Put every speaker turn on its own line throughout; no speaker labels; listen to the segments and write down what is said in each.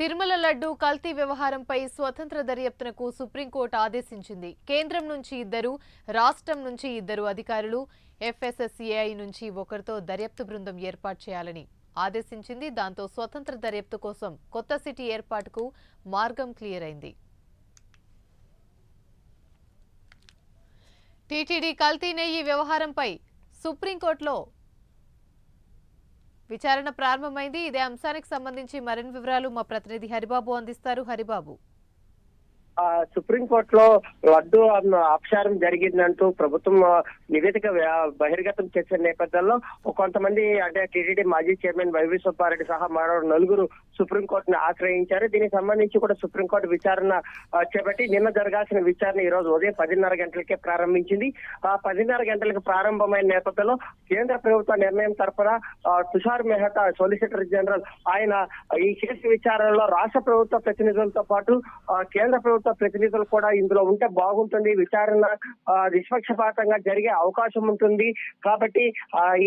తిరుమల లడ్డు కల్తీ వ్యవహారంపై స్వతంత్ర దర్యాప్తునకు సుప్రీంకోర్టు ఆదేశించింది. కేంద్రం నుంచి ఇద్దరు రాష్ట్రం నుంచి ఇద్దరు అధికారులు ఎఫ్ఎస్ఎస్ఏఐ నుంచి ఒకరితో దర్యాప్తు బృందం ఏర్పాటు చేయాలని ఆదేశించింది. దాంతో స్వతంత్ర దర్యాప్తు కోసం కొత్త సిటీ ఏర్పాటుకు మార్గం క్లియర్ అయింది. టీటీడీ కల్తీ నెయ్యి వ్యవహారంపై సుప్రీంకోర్టులో విచారణ ప్రారంభమైంది. ఇదే అంశానికి సంబంధించి మరిన్ని వివరాలు మా ప్రతినిధి హరిబాబు అందిస్తారు. హరిబాబు.
సుప్రీంకోర్టులో లడ్డు అన్న అపచారం జరిగిందంటూ ప్రభుత్వం నివేదిక బహిర్గతం చేసిన నేపథ్యంలో కొంతమంది అంటే టీటీడీ మాజీ చైర్మన్ వైవి సుబ్బారెడ్డి సహా మరో నలుగురు సుప్రీంకోర్టును ఆశ్రయించారు. దీనికి సంబంధించి కూడా సుప్రీంకోర్టు విచారణ చేపట్టి నిన్న జరగాల్సిన విచారణ ఈ రోజు ఉదయం పదిన్నర గంటలకే ప్రారంభించింది. ఆ పదిన్నర గంటలకు ప్రారంభమైన నేపథ్యంలో కేంద్ర ప్రభుత్వ నిర్ణయం తరఫున తుషార్ మెహతా సొలిసిటర్ జనరల్ ఆయన ఈ కేసు విచారణలో రాష్ట్ర ప్రభుత్వ ప్రతినిధులతో పాటు కేంద్ర ప్రభుత్వ ప్రతినిధులు కూడా ఇందులో ఉంటే బాగుంటుంది. విచారణ నిష్పక్షపాతంగా జరిగే అవకాశం ఉంటుంది. కాబట్టి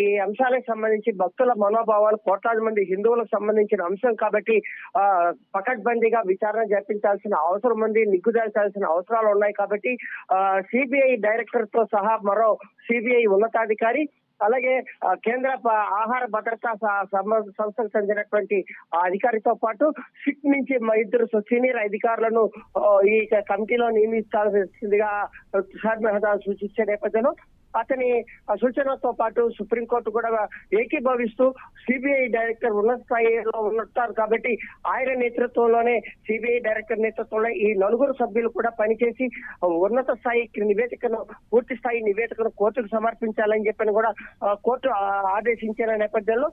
ఈ అంశాలకు సంబంధించి భక్తుల మనోభావాలు కోట్లాది మంది హిందువులకు సంబంధించిన అంశం కాబట్టి పకడ్బందీగా విచారణ జరిపించాల్సిన అవసరం ఉంది. నిగ్గుదాల్చాల్సిన అవసరాలు ఉన్నాయి కాబట్టి సిబిఐ డైరెక్టర్తో సహా మరో సిబిఐ ఉన్నతాధికారి అలాగే కేంద్ర ఆహార భద్రతా సంస్థకు చెందినటువంటి అధికారితో పాటు సిట్ నుంచి ఇద్దరు సీనియర్ అధికారులను ఈ కమిటీలో నియమించాల్సిందిగా తుషార్ మెహతా సూచించే నేపథ్యంలో అతని సూచనతో పాటు సుప్రీంకోర్టు కూడా ఏకీభవిస్తూ సిబిఐ డైరెక్టర్ ఉన్నత స్థాయిలో ఉంటారు కాబట్టి ఆయన నేతృత్వంలోనే సిబిఐ డైరెక్టర్ నేతృత్వంలో ఈ నలుగురు సభ్యులు కూడా పనిచేసి ఉన్నత స్థాయి నివేదికను పూర్తి స్థాయి నివేదికను కోర్టుకు సమర్పించాలని చెప్పని కూడా కోర్టు ఆదేశించిన నేపథ్యంలో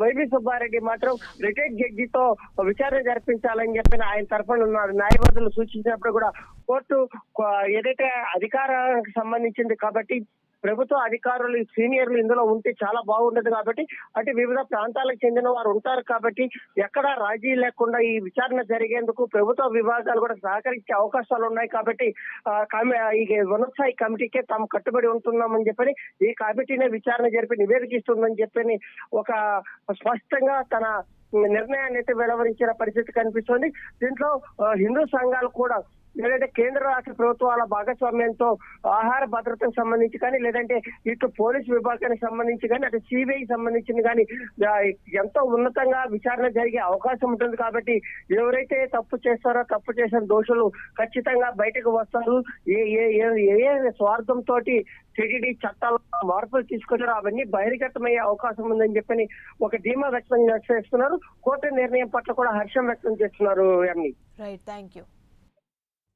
వైవి సుబ్బారెడ్డి మాత్రం రిటైర్డ్ జడ్జితో విచారణ జరిపించాలని చెప్పిన ఆయన తరఫున ఉన్న న్యాయవాదులు సూచించినప్పుడు కూడా కోర్టు ఏదైతే అధికారానికి సంబంధించింది కాబట్టి ప్రభుత్వ అధికారులు సీనియర్లు ఇందులో ఉంటే చాలా బాగుండదు కాబట్టి అంటే వివిధ ప్రాంతాలకు చెందిన వారు ఉంటారు కాబట్టి ఎక్కడ రాజీ లేకుండా ఈ విచారణ జరిగేందుకు ప్రభుత్వ విభాగాలు కూడా సహకరించే అవకాశాలు ఉన్నాయి కాబట్టి ఆ, ఈ కమిటీకే తాము కట్టుబడి ఉంటున్నామని చెప్పని ఈ కమిటీనే విచారణ జరిపి నివేదిక ఇస్తుందని చెప్పని ఒక స్పష్టంగా తన నిర్ణయాన్ని అయితే వెలువరించిన పరిస్థితి కనిపిస్తోంది. దీంట్లో హిందూ సంఘాలు కూడా లేదంటే కేంద్ర రాష్ట్ర ప్రభుత్వాల భాగస్వామ్యంతో ఆహార భద్రతకు సంబంధించి కానీ లేదంటే ఇటు పోలీస్ విభాగానికి సంబంధించి కానీ అటు సిబిఐ సంబంధించిన కానీ ఎంతో ఉన్నతంగా విచారణ జరిగే అవకాశం ఉంటుంది కాబట్టి ఎవరైతే తప్పు చేస్తారో తప్పు చేసిన దోషులు ఖచ్చితంగా బయటకు వస్తారు. ఏ ఏ ఏ- స్వార్థంతో టీటీడీ చట్టాల్లో మార్పులు తీసుకొచ్చారో అవన్నీ బహిర్గతమయ్యే అవకాశం ఉందని చెప్పని ఒక ధీమా వ్యక్తం చేస్తున్నారు. కోర్టు నిర్ణయం పట్ల కూడా హర్షం వ్యక్తం చేస్తున్నారు అన్ని
రైట్ థ్యాంక్ యూ